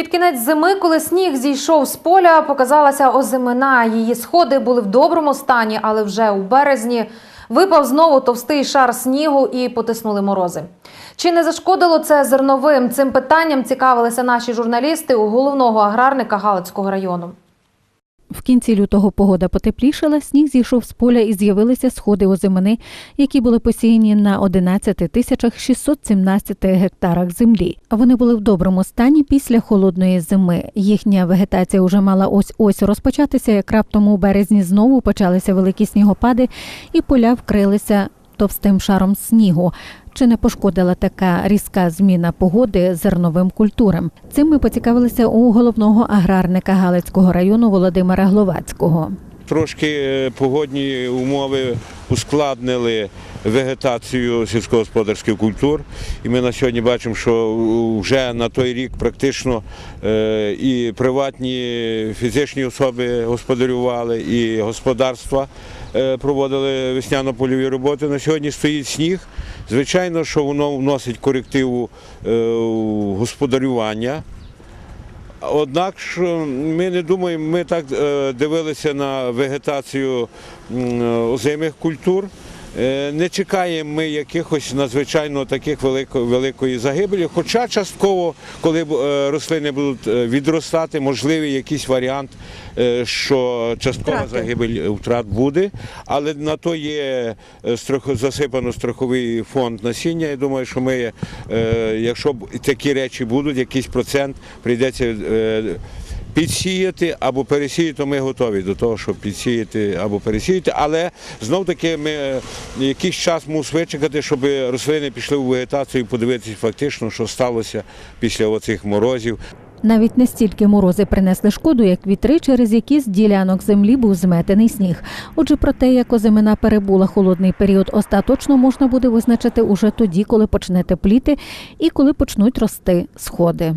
Під кінець зими, коли сніг зійшов з поля, показалася озимина. Її сходи були в доброму стані, але вже у березні випав знову товстий шар снігу і потиснули морози. Чи не зашкодило це зерновим? Цим питанням цікавилися наші журналісти у головного аграрника Галицького району. В кінці лютого погода потеплішала, сніг зійшов з поля і з'явилися сходи озимини, які були посіяні на 11 тисячах 617 гектарах землі. Вони були в доброму стані після холодної зими. Їхня вегетація вже мала ось ось розпочатися, як раптом у березні знову почалися великі снігопади, і поля вкрилися товстим шаром снігу. Чи не пошкодила така різка зміна погоди зерновим культурам? Цим ми поцікавилися у головного аграрника Галицького району Володимира Гловацького. Трошки е, погодні умови ускладнили вегетацію сільськогосподарських культур. І ми на сьогодні бачимо, що вже на той рік практично е, і приватні фізичні особи господарювали, і господарства е, проводили весняно-польові роботи. На сьогодні стоїть сніг. Звичайно, що воно вносить корективу е, господарювання. Однак ж ми не думаємо, ми так е, дивилися на вегетацію м, озимих культур. Е, Не чекаємо ми якихось надзвичайно таких велико, великої загибелі. Хоча частково, коли е, рослини будуть е, відростати, можливий якийсь варіант, що часткова Втрати. загибель втрат буде, але на то є засипано страховий фонд насіння. Я думаю, що ми, якщо такі речі будуть, якийсь процент прийдеться. Підсіяти або пересіяти, ми готові до того, щоб підсіяти або пересіяти. Але знов таки ми е, якийсь час мусимо вичекати, щоб рослини пішли у вегетацію і подивитися фактично, що сталося після оцих морозів. Навіть не стільки морози принесли шкоду, як вітри, через які з ділянок землі був зметений сніг. Отже, про те, як озимина перебула холодний період, остаточно можна буде визначити уже тоді, коли почне тепліти і коли почнуть рости сходи.